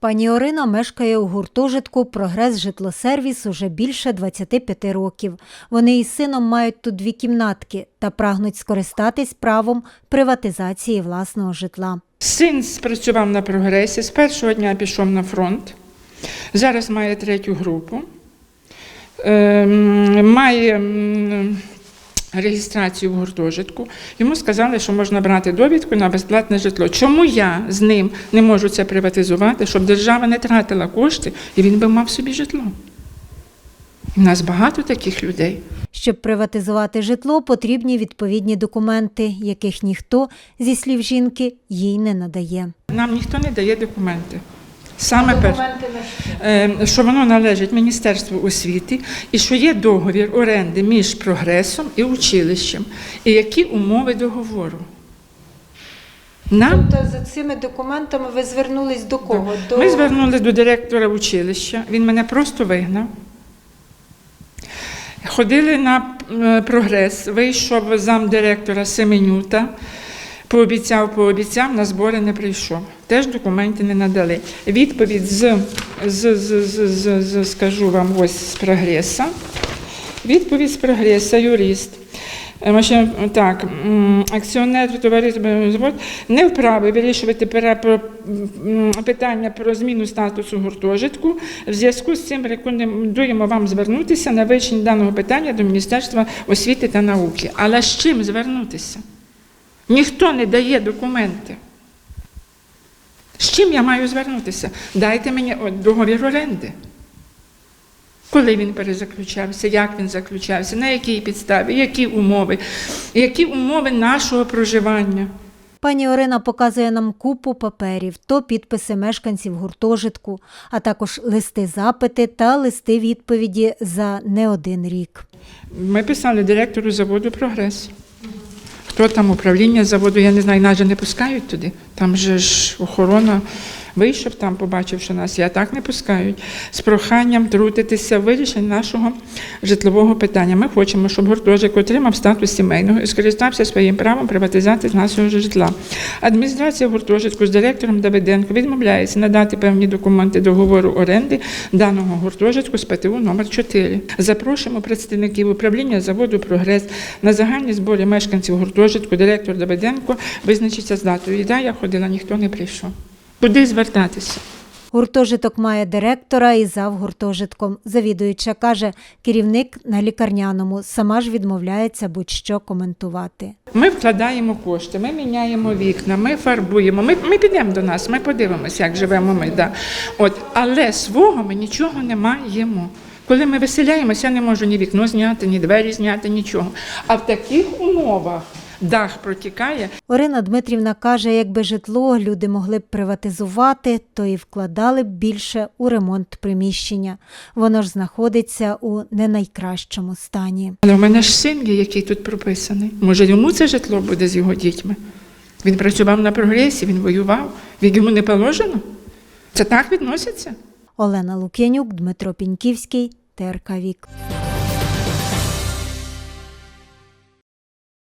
Пані Орина мешкає у гуртожитку Прогрес житлосервіс уже більше 25 років. Вони із сином мають тут дві кімнатки та прагнуть скористатись правом приватизації власного житла. Син спрацював на прогресі, з першого дня пішов на фронт. Зараз має третю групу. Ем, Має реєстрацію в гуртожитку. Йому сказали, що можна брати довідку на безплатне житло. Чому я з ним не можу це приватизувати, щоб держава не тратила кошти і він би мав собі житло? У нас багато таких людей. Щоб приватизувати житло, потрібні відповідні документи, яких ніхто, зі слів жінки, їй не надає. Нам ніхто не дає документи. Саме перше. Е, що воно належить Міністерству освіти і що є договір оренди між прогресом і училищем, і які умови договору. Нам Тобто за цими документами ви звернулись до кого? ми звернулися до директора училища, він мене просто вигнав. Ходили на е, прогрес, вийшов замдиректора Семенюта, пообіцяв, пообіцяв, на збори не прийшов. Теж документи не надали. Відповідь з, з, з, з, з, з скажу вам, ось з прогреса. Відповідь з прогреса, юрист. Е, Так, акціонер товариства не вправі вирішувати питання про зміну статусу гуртожитку. В зв'язку з цим рекомендуємо вам звернутися на вивчення даного питання до Міністерства освіти та науки. Але з чим звернутися? Ніхто не дає документи. З чим я маю звернутися? Дайте мені договір оренди. Коли він перезаключався, як він заключався, на якій підставі, які умови, які умови нашого проживання. Пані Орина показує нам купу паперів, то підписи мешканців гуртожитку, а також листи запити та листи відповіді за не один рік. Ми писали директору заводу Прогрес. Хто там управління заводу, я не знаю, навіть не пускають туди. Там же ж охорона вийшов, там побачив, що нас я так не пускають. З проханням трутитися в нашого житлового питання. Ми хочемо, щоб гуртожиток отримав статус сімейного і скористався своїм правом приватизації нашого житла. Адміністрація гуртожитку з директором Давиденко відмовляється надати певні документи договору оренди даного гуртожитку з ПТУ номер 4 Запрошуємо представників управління заводу Прогрес на загальні збори мешканців гуртожитку. Директор Давиденко визначиться з датою. І да, я ходила, ніхто не прийшов. Куди звертатися? Гуртожиток має директора і зав гуртожитком. Завідуюча каже, керівник на лікарняному сама ж відмовляється будь-що коментувати. Ми вкладаємо кошти, ми міняємо вікна, ми фарбуємо. Ми, ми підемо до нас, ми подивимося, як живемо ми. Да. От, але свого ми нічого не маємо. Коли ми виселяємося, я не можу ні вікно зняти, ні двері зняти, нічого. А в таких умовах дах протікає. Орина Дмитрівна каже, якби житло люди могли б приватизувати, то і вкладали б більше у ремонт приміщення. Воно ж знаходиться у не найкращому стані. Але в мене ж син є, який тут прописаний. Може, йому це житло буде з його дітьми? Він працював на прогресі, він воював. Він йому не положено? Це так відноситься? Олена Лук'янюк, Дмитро Піньківський, ТРК Вік.